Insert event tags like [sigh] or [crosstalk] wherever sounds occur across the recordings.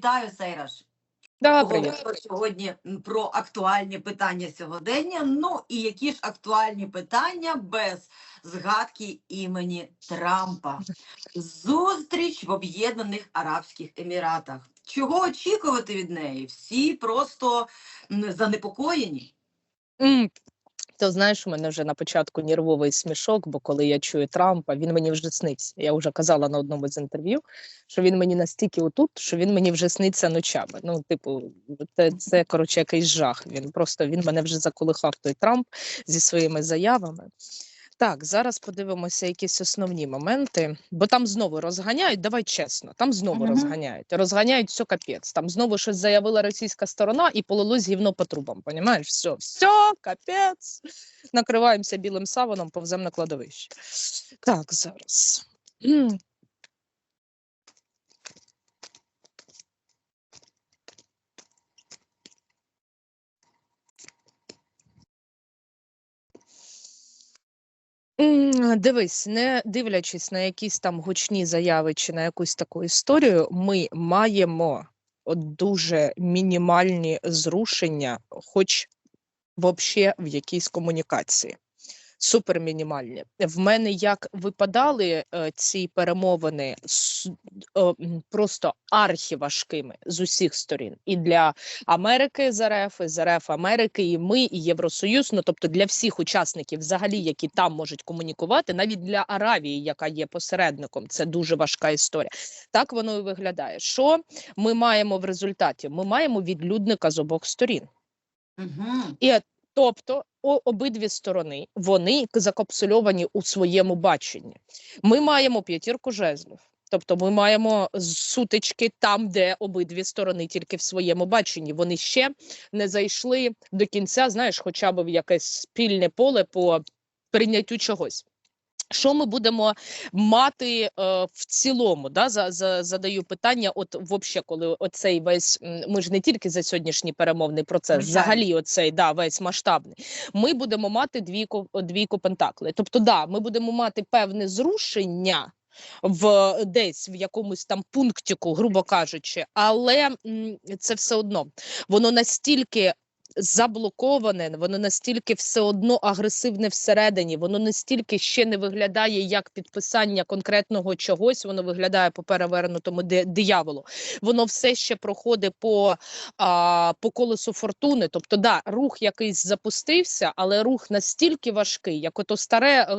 Вітаю, Сейраш. Поговоримо сьогодні про актуальні питання сьогодення. Ну і які ж актуальні питання без згадки імені Трампа? Зустріч в Об'єднаних Арабських Еміратах. Чого очікувати від неї? Всі просто занепокоєні. То знаєш, у мене вже на початку нервовий смішок, бо коли я чую Трампа, він мені вже сниться. Я вже казала на одному з інтерв'ю, що він мені настільки отут, що він мені вже сниться ночами. Ну, типу, це, це коротше якийсь жах. Він просто він мене вже заколихав той Трамп зі своїми заявами. Так, зараз подивимося якісь основні моменти, бо там знову розганяють. Давай чесно, там знову Мгм. розганяють. Розганяють все капець. Там знову щось заявила російська сторона і полилось гівно по трубам. Понімаєш? Все, все, капець. Накриваємося білим саваном, повзем на кладовище. Так, зараз. Дивись, не дивлячись на якісь там гучні заяви чи на якусь таку історію, ми маємо дуже мінімальні зрушення, хоч вообще в якійсь комунікації. Супер мінімальні. В мене як випадали е, ці перемовини с- е, просто архіважкими з усіх сторін. І для Америки з РФ, і з РФ Америки, і ми, і Євросоюз. Ну тобто для всіх учасників, взагалі, які там можуть комунікувати, навіть для Аравії, яка є посередником, це дуже важка історія. Так воно і виглядає. Що ми маємо в результаті? Ми маємо відлюдника з обох сторін. Угу. І тобто о- обидві сторони вони закапсульовані у своєму баченні. Ми маємо п'ятірку жезлів. Тобто ми маємо сутички там, де обидві сторони тільки в своєму баченні. Вони ще не зайшли до кінця, знаєш, хоча б в якесь спільне поле по прийняттю чогось. Що ми будемо мати е, в цілому? Да? За, за, задаю питання. От вообще, коли оцей весь ми ж не тільки за сьогоднішній перемовний процес, Звичайно. взагалі, оцей да, весь масштабний. Ми будемо мати двійку, двійку пентаклей. Тобто, да, ми будемо мати певне зрушення. В десь в якомусь там пунктику, грубо кажучи, але м, це все одно воно настільки заблоковане, воно настільки все одно агресивне всередині, воно настільки ще не виглядає як підписання конкретного чогось, воно виглядає по перевернутому дияволу. Воно все ще проходить по, а, по колесу фортуни. Тобто, да, рух якийсь запустився, але рух настільки важкий, як ото старе е,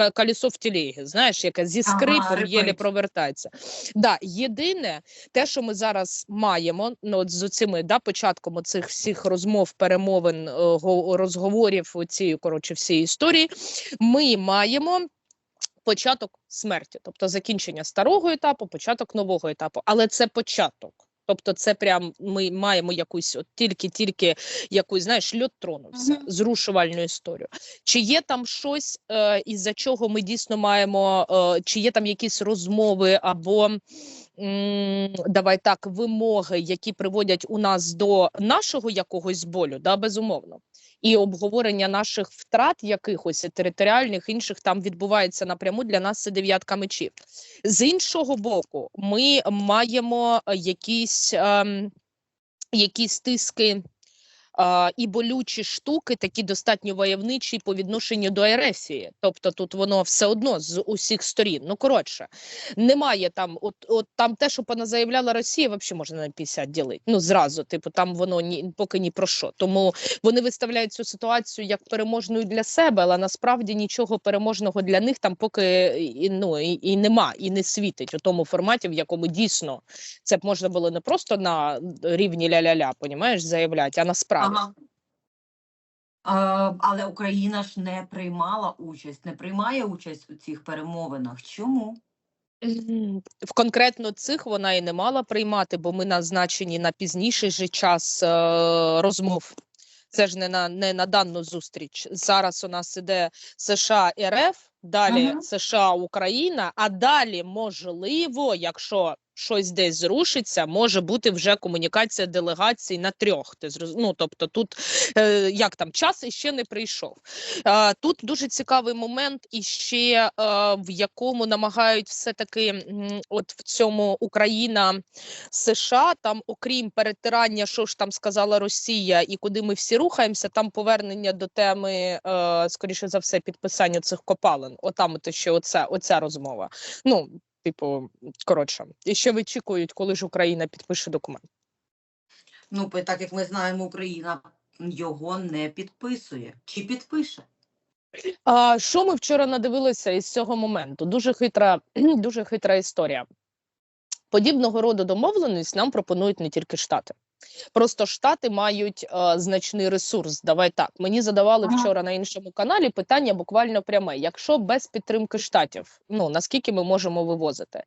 е, колесо в тілегі, знаєш, яке зі Ага, єлі провертається. Да, єдине, те, що ми зараз маємо, ну от з цими да, початком цих всіх розмов, перемовин, е, го- розговорів, цієї коротше всієї історії, ми маємо. Початок смерті, тобто закінчення старого етапу, початок нового етапу, але це початок. Тобто, це прям ми маємо якусь от тільки-тільки якусь, знаєш, льот тронувся, Мгм. зрушувальну історію. Чи є там щось, е, із-за чого ми дійсно маємо, е, чи є там якісь розмови або давай так, вимоги, які приводять у нас до нашого якогось болю, да, безумовно. І обговорення наших втрат якихось територіальних інших там відбувається напряму. Для нас це дев'ятка мечів. З іншого боку, ми маємо якісь, ем, якісь тиски. А, і болючі штуки, такі достатньо войовничі по відношенню до Ерефії. Тобто тут воно все одно з усіх сторін. Ну коротше, немає там, от, от там те, що поназаявляла Росія, взагалі можна на 50 ділити. Ну зразу, типу, там воно ні поки ні про що. Тому вони виставляють цю ситуацію як переможною для себе, але насправді нічого переможного для них там поки і, ну, і, і нема, і не світить у тому форматі, в якому дійсно це б можна було не просто на рівні ля-ля-ля, понімаєш, заявляти, а насправді. Ага. А, але Україна ж не приймала участь, не приймає участь у цих перемовинах. Чому? В конкретно цих вона і не мала приймати, бо ми назначені на пізніший же час е, розмов. Це ж не на не на дану зустріч. Зараз у нас іде США РФ, далі Мгм. США Україна, а далі можливо, якщо щось десь зрушиться, може бути вже комунікація делегацій на трьох. Ти ну, тобто тут е, як там час іще не прийшов. Е, тут дуже цікавий момент, іще е, в якому намагають все таки, от в цьому Україна США, там, окрім перетирання, що ж там сказала Росія, і куди ми всі рухаємося, там повернення до теми, е, скоріше за все, підписання цих копалин. Отам от ще оця, оця розмова. Ну, типу, коротше, і ще вичікують, коли ж Україна підпише документ. Ну, так як ми знаємо, Україна його не підписує. Чи підпише? А що ми вчора надивилися із цього моменту? Дуже хитра, [clears throat] дуже хитра історія. Подібного роду домовленість нам пропонують не тільки Штати. Просто Штати мають е, значний ресурс. Давай так. Мені задавали вчора на іншому каналі питання буквально пряме: якщо без підтримки штатів, ну наскільки ми можемо вивозити?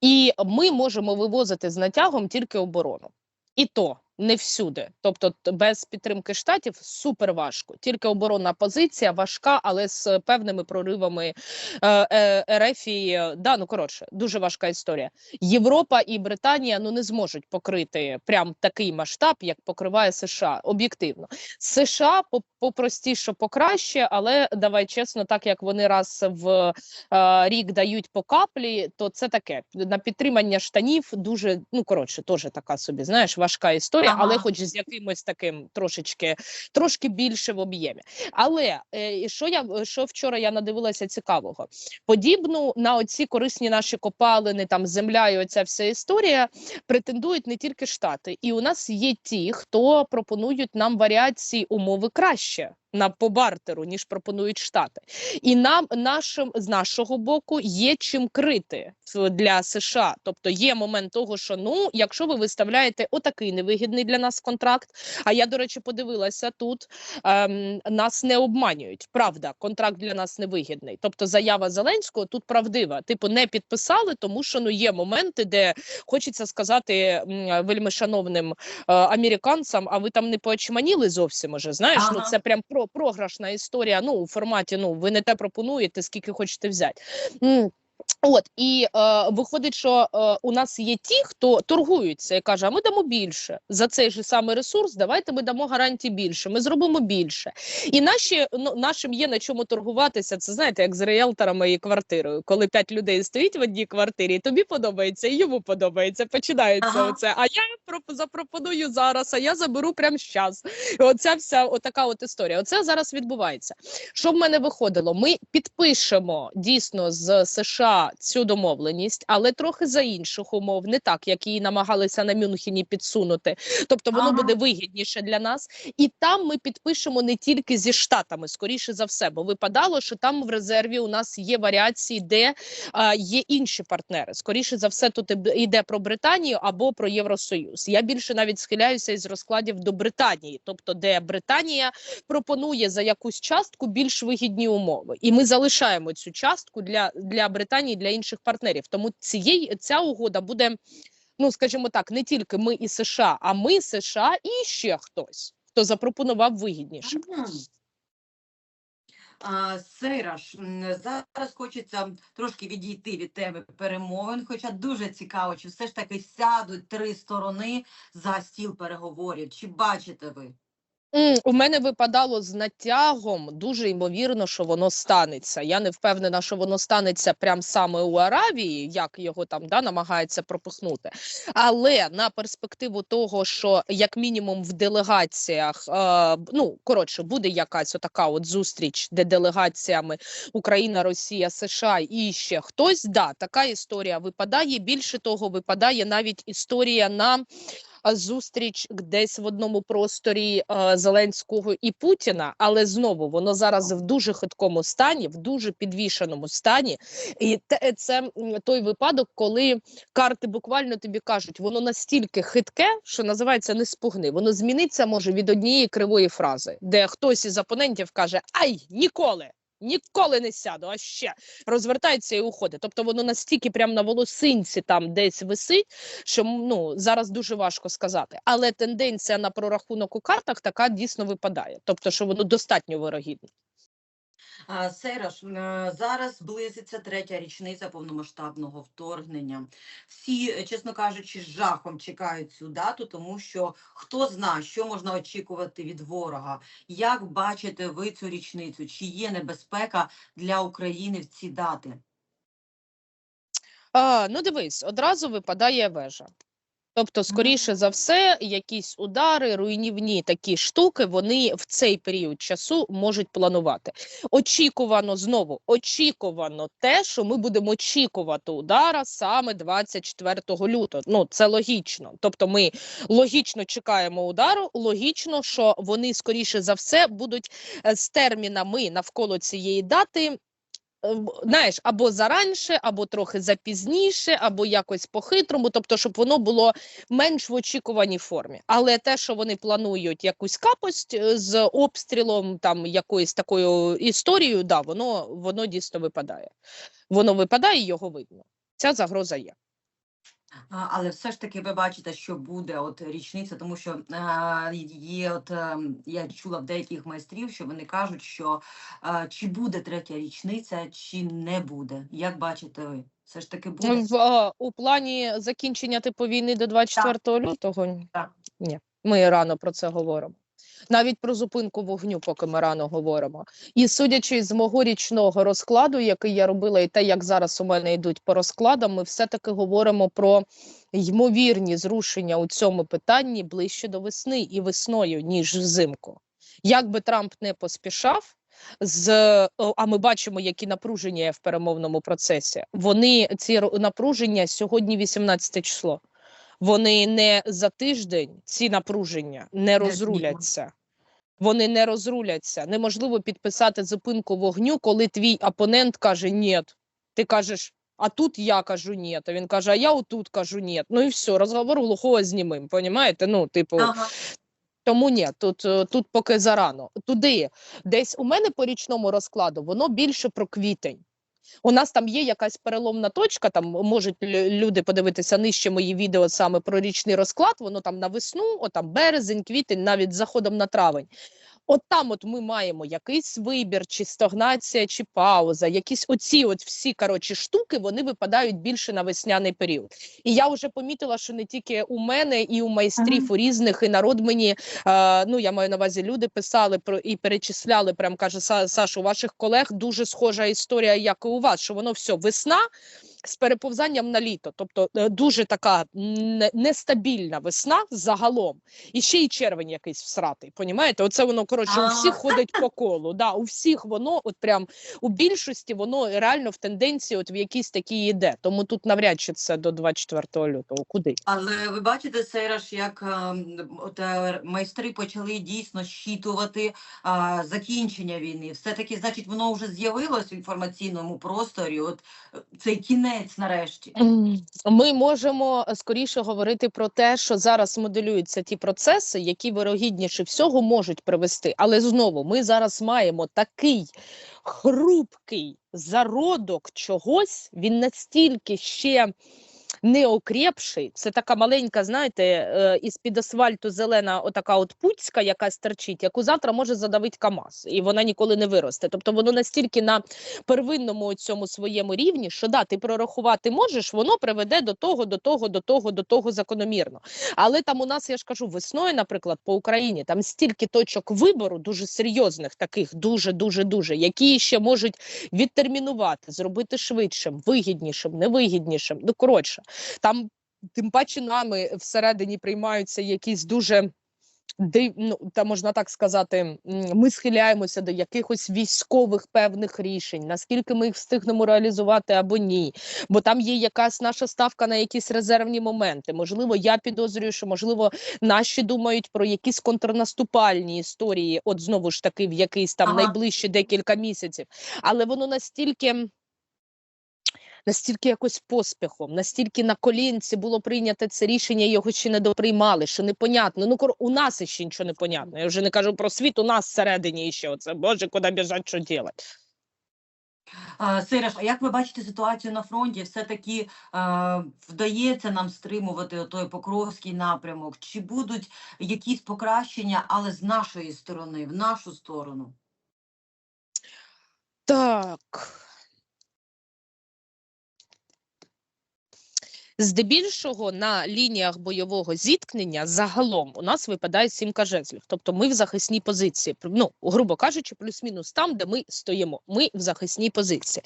І ми можемо вивозити з натягом тільки оборону. І то не всюди. Тобто, без підтримки штатів супер важко. Тільки оборонна позиція важка, але з певними проривами е, е, РФ і, е, да, ну коротше, дуже важка історія. Європа і Британія ну не зможуть покрити прям такий масштаб, як покриває США. Об'єктивно, США по- попростіше, покраще, але давай чесно, так як вони раз в е, рік дають по каплі, то це таке на підтримання штанів дуже ну коротше, теж така собі, знаєш, важка історія, але хоч з якимось таким трошечки трошки більше в об'ємі. Але е, що я що вчора я надивилася цікавого? Подібну на оці корисні наші копалини, там земля і оця вся історія претендують не тільки штати, і у нас є ті, хто пропонують нам варіації умови краще. На по бартеру, ніж пропонують штати, і нам нашим з нашого боку є чим крити для США. Тобто є момент того, що ну, якщо ви виставляєте отакий невигідний для нас контракт. А я, до речі, подивилася тут. Ем, нас не обманюють. Правда, контракт для нас невигідний. Тобто, заява Зеленського тут правдива. Типу, не підписали, тому що ну є моменти, де хочеться сказати м, вельми шановним е, американцям, а ви там не поочманіли зовсім уже. Знаєш, ну це прям про програшна історія. Ну у форматі ну ви не те пропонуєте, скільки хочете взяти. От і е, виходить, що е, у нас є ті, хто торгуються і каже: а ми дамо більше за цей же самий ресурс. Давайте ми дамо гарантії більше. Ми зробимо більше. І наші ну, нашим є на чому торгуватися. Це знаєте, як з реєлторами і квартирою. Коли п'ять людей стоїть в одній квартирі, і тобі подобається, і йому подобається. Починається Ага. оце. А я проп- запропоную зараз, а я заберу прямо зараз. Оця вся отака от історія. Оце зараз відбувається. Що в мене виходило? Ми підпишемо дійсно з США цю домовленість, але трохи за інших умов, не так, як її намагалися на Мюнхені підсунути. Тобто воно Ага. буде вигідніше для нас, і там ми підпишемо не тільки зі штатами, скоріше за все, бо випадало, що там в резерві у нас є варіації, де а, є інші партнери. Скоріше за все, тут йде про Британію або про Євросоюз. Я більше навіть схиляюся із розкладів до Британії, тобто де Британія пропонує за якусь частку більш вигідні умови, і ми залишаємо цю частку для, для Британії, для інших партнерів. Тому цієї ця угода буде, ну скажімо так, не тільки ми і США, а ми США і ще хтось, хто запропонував вигідніше. Сейраш, зараз хочеться трошки відійти від теми перемовин, хоча дуже цікаво, чи все ж таки сядуть три сторони за стіл переговорів. Чи бачите ви? У мене випадало з натягом. Дуже ймовірно, що воно станеться. Я не впевнена, що воно станеться прямо саме у Аравії, як його там да, намагається пропихнути. Але на перспективу того, що як мінімум в делегаціях, е, ну коротше, буде якась отака от зустріч, де делегаціями Україна, Росія, США і ще хтось. Да, така історія випадає. Більше того, випадає навіть історія на зустріч десь в одному просторі Зеленського і Путіна, але знову воно зараз в дуже хиткому стані, в дуже підвішеному стані. І це той випадок, коли карти буквально тобі кажуть, воно настільки хитке, що називається не спугни. Воно зміниться може від однієї кривої фрази, де хтось із опонентів каже: Ай, ніколи! Ніколи не сяду, а ще розвертається і уходить. Тобто воно настільки прямо на волосинці там десь висить, що ну зараз дуже важко сказати. Але тенденція на прорахунок у картах така дійсно випадає. Тобто, що воно достатньо вирогідне. М, е, зараз близиться третя річниця повномасштабного вторгнення. Всі, е, чесно кажучи, з жахом чекають цю дату, тому що хто зна, що можна очікувати від ворога. Як бачите ви цю річницю? Чи є небезпека для України в ці дати? А, ну дивись, одразу випадає вежа. Тобто, скоріше за все, якісь удари, руйнівні такі штуки, вони в цей період часу можуть планувати. Очікувано знову, очікувано те, що ми будемо очікувати удара саме 24 лютого. Ну це логічно. Тобто, ми логічно чекаємо удару. Логічно, що вони скоріше за все будуть е, з термінами навколо цієї дати знаєш, або заранше, або трохи запізніше, або якось по-хитрому, тобто, щоб воно було менш в очікуваній формі. Але те, що вони планують якусь капость е, з обстрілом, там якоюсь такою історією, да, воно, воно дійсно випадає. Воно випадає, його видно. Ця загроза є. Але все ж таки ви бачите, що буде от річниця, тому що е, є, от е, я чула в деяких майстрів, що вони кажуть, що е, чи буде третя річниця, чи не буде. Як бачите ви? Все ж таки буде. В, е, у плані закінчення типу війни до 24 лютого. Так. ні. Ми рано про це говоримо. Навіть про зупинку вогню, поки ми рано говоримо. І судячи з мого річного розкладу, який я робила, і те, як зараз у мене йдуть по розкладам, ми все-таки говоримо про ймовірні зрушення у цьому питанні ближче до весни і весною, ніж взимку. Як би Трамп не поспішав, з а ми бачимо, які напруження є в перемовному процесі. Вони ці напруження сьогодні 18 число. Вони не за тиждень ці напруження не розруляться. Вони не розруляться. Неможливо підписати зупинку вогню, коли твій опонент каже ні. Ти кажеш, а тут я кажу ні. А він каже, а я отут кажу ні. Ну і все, розговор глухого знімем. Понімаєте? Ну, типу, Ага. тому ні, тут, е, тут поки зарано. Туди, десь у мене по річному розкладу, воно більше про квітень. У нас там є якась переломна точка, там можуть люди подивитися нижче мої відео саме про річний розклад, воно там на весну, о, там березень, квітень, навіть заходом на травень. От там от ми маємо якийсь вибір, чи стагнація, чи пауза, якісь оці от всі коротше штуки, вони випадають більше на весняний період. І я вже помітила, що не тільки у мене, і у майстрів у різних, і народ мені е, ну я маю на увазі, люди писали про і перечисляли. Прям каже Са, Саш, у ваших колег дуже схожа історія, як і у вас, що воно все весна. З переповзанням на літо, тобто е, дуже така нестабільна весна загалом, і ще й червень якийсь всратий. Понімаєте? Оце воно коротше у всіх ходить по колу. Да, у всіх воно, от прям у більшості, воно реально в тенденції, от в якійсь такій іде. Тому тут навряд чи це до 24 лютого. Куди? Але ви бачите, Сейраш, як ем, от, е, майстри почали дійсно щитувати а, закінчення війни. Все-таки, значить, воно вже з'явилось в інформаційному просторі. От е, цей кінець нарешті. Ми можемо е, скоріше говорити про те, що зараз моделюються ті процеси, які вирогідніше всього можуть привести. Але знову ми зараз маємо такий хрупкий зародок чогось. Він настільки ще не окрепший. Це така маленька, знаєте, е, із під асфальту зелена, отака от пуцька, яка стерчить, яку завтра може задавити КАМАЗ, і вона ніколи не виросте. Тобто воно настільки на первинному цьому своєму рівні, що да, ти прорахувати можеш, воно приведе до того, до того, до того, до того закономірно. Але там у нас, я ж кажу, весною, наприклад, по Україні там стільки точок вибору, дуже серйозних, таких, дуже, дуже, дуже, які ще можуть відтермінувати, зробити швидшим, вигіднішим, невигіднішим. Ну коротше, там тим паче нами всередині приймаються якісь дуже. Див, ну, та можна так сказати, ми схиляємося до якихось військових певних рішень, наскільки ми їх встигнемо реалізувати або ні. Бо там є якась наша ставка на якісь резервні моменти. Можливо, я підозрюю, що можливо наші думають про якісь контрнаступальні історії, от знову ж таки, в якийсь там Ага. найближчі декілька місяців. Але воно настільки. Настільки якось поспіхом, настільки на колінці було прийнято це рішення, його ще не доприймали, що непонятно. Ну у нас ще нічого не понятно. Я вже не кажу про світ, у нас всередині ще оце. Боже, куди біжать, що робити? Сейраш, а як ви бачите ситуацію на фронті? Все-таки е, вдається нам стримувати той Покровський напрямок? Чи будуть якісь покращення, але з нашої сторони, в нашу сторону? Так. Здебільшого на лініях бойового зіткнення загалом у нас випадає сімка жезлів. Тобто ми в захисній позиції. Ну, грубо кажучи, плюс-мінус там, де ми стоїмо. Ми в захисній позиції.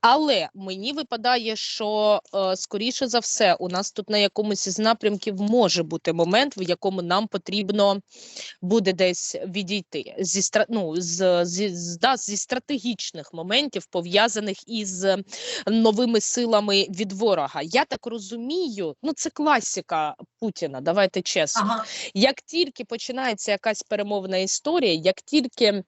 Але мені випадає, що е, скоріше за все, у нас тут на якомусь із напрямків може бути момент, в якому нам потрібно буде десь відійти зі ну, з, зі, да, зі стратегічних моментів, пов'язаних із новими силами від ворога. Я так розумію, ну це класіка Путіна. Давайте чесно. Ага. Як тільки починається якась перемовна історія, як тільки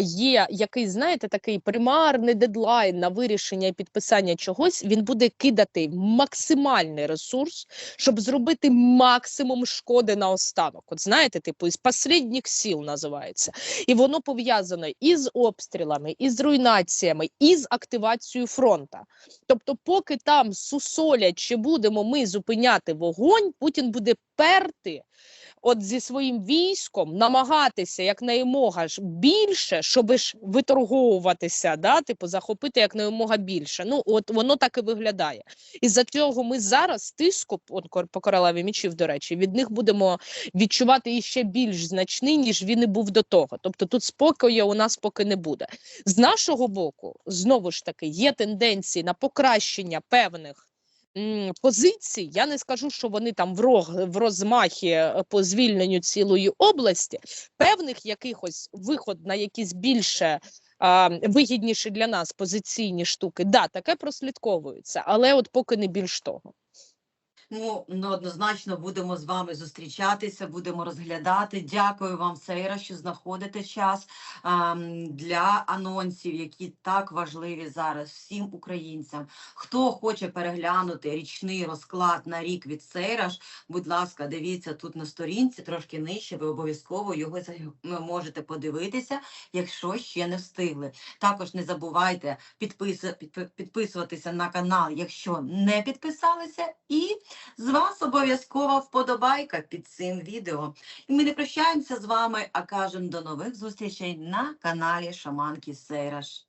є якийсь, знаєте, такий примарний дедлайн на вирішення і підписання чогось, він буде кидати максимальний ресурс, щоб зробити максимум шкоди наостанок. От знаєте, типу, із посередніх сіл називається. І воно пов'язано і з обстрілами, і з руйнаціями, і з активацією фронта. Тобто, поки там сусолять, чи будемо ми зупиняти вогонь, Путін буде перти от зі своїм військом намагатися якнаймога ж більше, щоб ж виторговуватися, да, типу захопити як якнаймога більше. Ну от воно так і виглядає. І за цього ми зараз тиску от, по королеві мічів, до речі, від них будемо відчувати іще більш значний, ніж він і був до того. Тобто тут спокою у нас поки не буде. З нашого боку, знову ж таки, є тенденції на покращення певних. Позицій я не скажу, що вони там в рог в розмахі е, по звільненню цілої області, певних якихось виход на якісь більше вигідніші для нас позиційні штуки. Да, таке прослідковується, але от поки не більш того. Ну, однозначно будемо з вами зустрічатися, будемо розглядати. Дякую вам, Сейра, що знаходите час ам, для анонсів, які так важливі зараз всім українцям. Хто хоче переглянути річний розклад на рік від Сейраш, будь ласка, дивіться тут на сторінці, трошки нижче. Ви обов'язково його можете подивитися, якщо ще не встигли. Також не забувайте підпис- підписуватися на канал, якщо не підписалися, і з вас обов'язкова вподобайка під цим відео. І ми не прощаємося з вами, а кажемо до нових зустрічей на каналі Шаманки Сейраш.